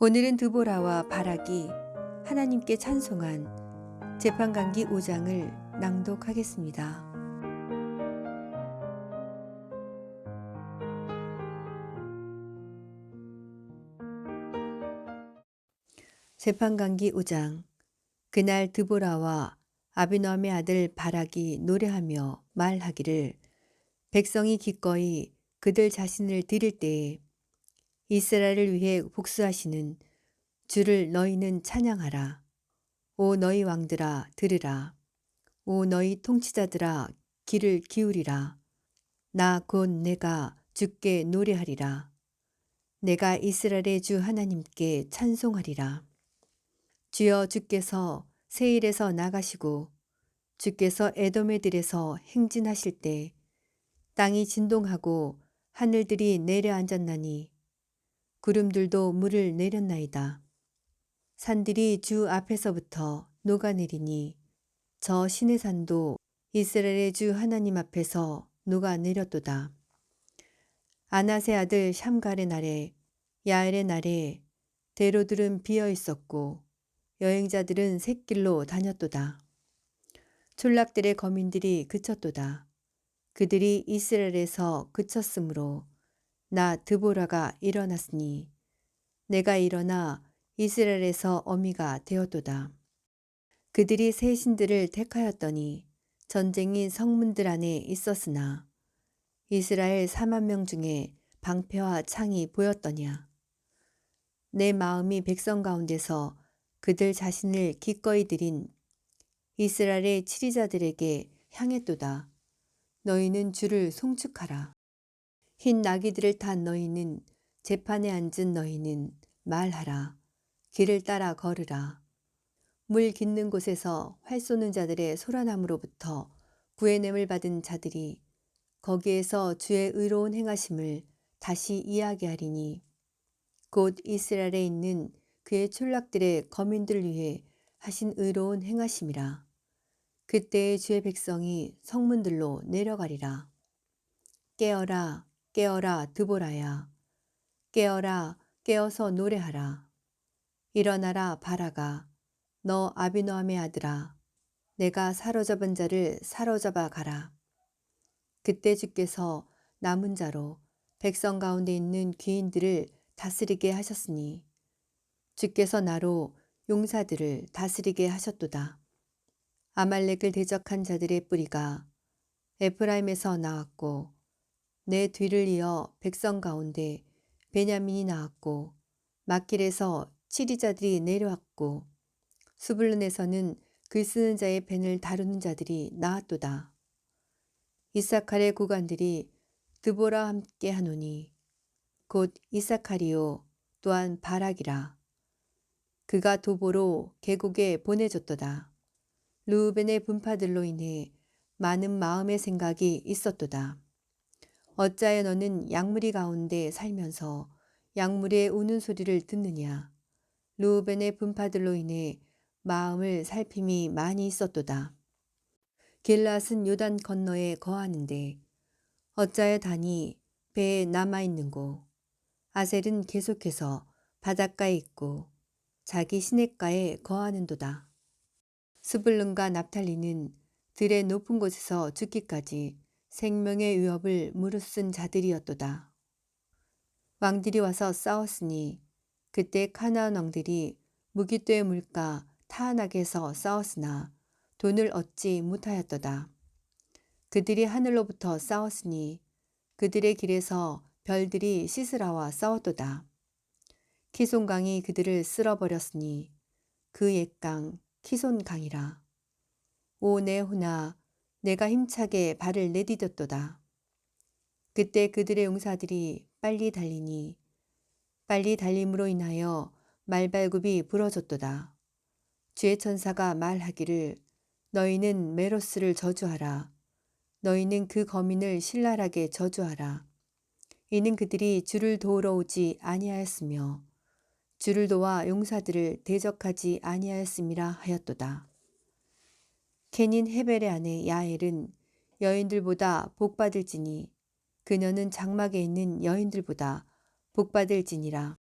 오늘은 드보라와 바락이 하나님께 찬송한 재판강기 5장을 낭독하겠습니다. 재판강기 5장 그날 드보라와 아비노함의 아들 바락이 노래하며 말하기를 백성이 기꺼이 그들 자신을 드릴 때에 이스라엘을 위해 복수하시는 주를 너희는 찬양하라. 오 너희 왕들아 들으라. 오 너희 통치자들아 귀를 기울이라. 나 곧 내가 주께 노래하리라. 내가 이스라엘의 주 하나님께 찬송하리라. 주여 주께서 세일에서 나가시고 주께서 에돔의 들에서 행진하실 때 땅이 진동하고 하늘들이 내려앉았나니 구름들도 물을 내렸나이다. 산들이 주 앞에서부터 녹아내리니 저 신의 산도 이스라엘의 주 하나님 앞에서 녹아내렸도다. 아나세 아들 샴갈의 날에 야엘의 날에 대로들은 비어 있었고 여행자들은 샛길로 다녔도다. 촌락들의 거민들이 그쳤도다. 그들이 이스라엘에서 그쳤으므로 나 드보라가 일어났으니 내가 일어나 이스라엘에서 어미가 되었도다. 그들이 새 신들을 택하였더니 전쟁이 성문들 안에 있었으나 이스라엘 4만 명 중에 방패와 창이 보였더냐. 내 마음이 백성 가운데서 그들 자신을 기꺼이 드린 이스라엘의 치리자들에게 향했도다. 너희는 주를 송축하라. 흰 나귀들을 탄 너희는 재판에 앉은 너희는 말하라. 길을 따라 걸으라. 물 깃는 곳에서 활 쏘는 자들의 소란함으로부터 구해냄을 받은 자들이 거기에서 주의 의로운 행하심을 다시 이야기하리니 곧 이스라엘에 있는 그의 촌락들의 거민들을 위해 하신 의로운 행하심이라. 그때의 주의 백성이 성문들로 내려가리라. 깨어라, 깨어라, 드보라야. 깨어라, 깨어서 노래하라. 일어나라, 바라가. 너 아비노함의 아들아. 내가 사로잡은 자를 사로잡아 가라. 그때 주께서 남은 자로 백성 가운데 있는 귀인들을 다스리게 하셨으니 주께서 나로 용사들을 다스리게 하셨도다. 아말렉을 대적한 자들의 뿌리가 에프라임에서 나왔고 내 뒤를 이어 백성 가운데 베냐민이 나왔고 막길에서 치리자들이 내려왔고 수블룬에서는 글 쓰는 자의 펜을 다루는 자들이 나왔도다. 이사칼의 구간들이 드보라 함께 하노니 곧 이사칼이요 또한 바락이라. 그가 도보로 계곡에 보내줬도다. 루벤의 분파들로 인해 많은 마음의 생각이 있었도다. 어찌하여 너는 약물이 가운데 살면서 약물의 우는 소리를 듣느냐. 루벤의 분파들로 인해 마음을 살핌이 많이 있었도다. 길랏은 요단 건너에 거하는데 어찌하여 다니 배에 남아있는고. 아셀은 계속해서 바닷가에 있고 자기 시냇가에 거하는도다. 스불룬과 납탈리는 들의 높은 곳에서 죽기까지 생명의 위협을 무릅쓴 자들이었도다. 왕들이 와서 싸웠으니 그때 카나안 왕들이 무기또의 물가 타안하게서 싸웠으나 돈을 얻지 못하였도다. 그들이 하늘로부터 싸웠으니 그들의 길에서 별들이 시스라와 싸웠도다. 키손강이 그들을 쓸어버렸으니 그 옛강 키손강이라. 오내 호나 내가 힘차게 발을 내디뎠도다. 그때 그들의 용사들이 빨리 달리니 빨리 달림으로 인하여 말발굽이 부러졌도다. 주의 천사가 말하기를 너희는 메로스를 저주하라. 너희는 그 거민을 신랄하게 저주하라. 이는 그들이 주를 도우러 오지 아니하였으며 주를 도와 용사들을 대적하지 아니하였음이라 하였도다. 케닌 헤벨의 아내 야엘은 여인들보다 복받을지니 그녀는 장막에 있는 여인들보다 복받을지니라.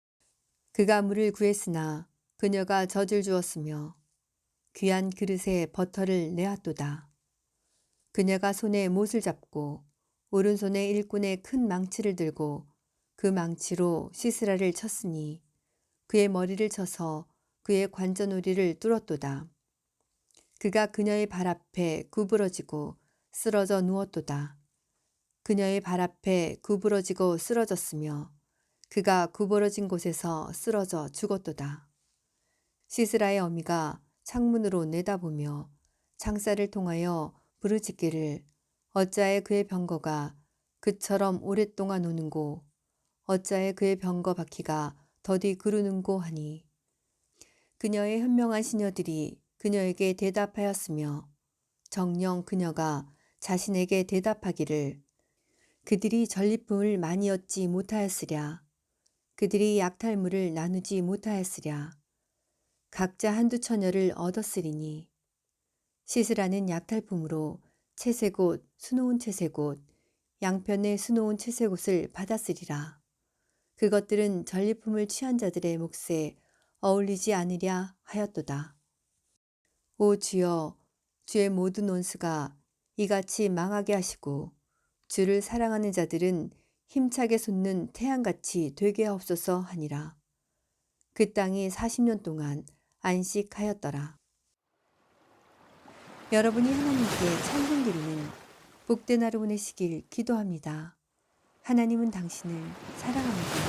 그가 물을 구했으나 그녀가 젖을 주었으며 귀한 그릇에 버터를 내었도다. 그녀가 손에 못을 잡고 오른손에 일꾼의 큰 망치를 들고 그 망치로 시스라를 쳤으니 그의 머리를 쳐서 그의 관전우리를 뚫었도다. 그가 그녀의 발 앞에 구부러지고 쓰러져 누웠도다. 그녀의 발 앞에 구부러지고 쓰러졌으며 그가 구부러진 곳에서 쓰러져 죽었도다. 시스라의 어미가 창문으로 내다보며 창살을 통하여 부르짖기를 어찌하여 그의 병거가 그처럼 오랫동안 오는고 어찌하여 그의 병거 바퀴가 더디 구르는고 하니 그녀의 현명한 시녀들이 그녀에게 대답하였으며 정녕 그녀가 자신에게 대답하기를 그들이 전리품을 많이 얻지 못하였으랴 그들이 약탈물을 나누지 못하였으랴 각자 한두 처녀를 얻었으리니 시스라는 약탈품으로 채색옷, 수놓은 채색옷, 양편의 수놓은 채색옷을 받았으리라. 그것들은 전리품을 취한 자들의 몫에 어울리지 않으랴 하였도다. 오 주여, 주의 모든 원수가 이같이 망하게 하시고 주를 사랑하는 자들은 힘차게 솟는 태양같이 되게 하옵소서 하니라. 그 땅이 40년 동안 안식하였더라. 여러분이 하나님께 찬송 드리는 복된 하루 보내시길 기도합니다. 하나님은 당신을 사랑합니다.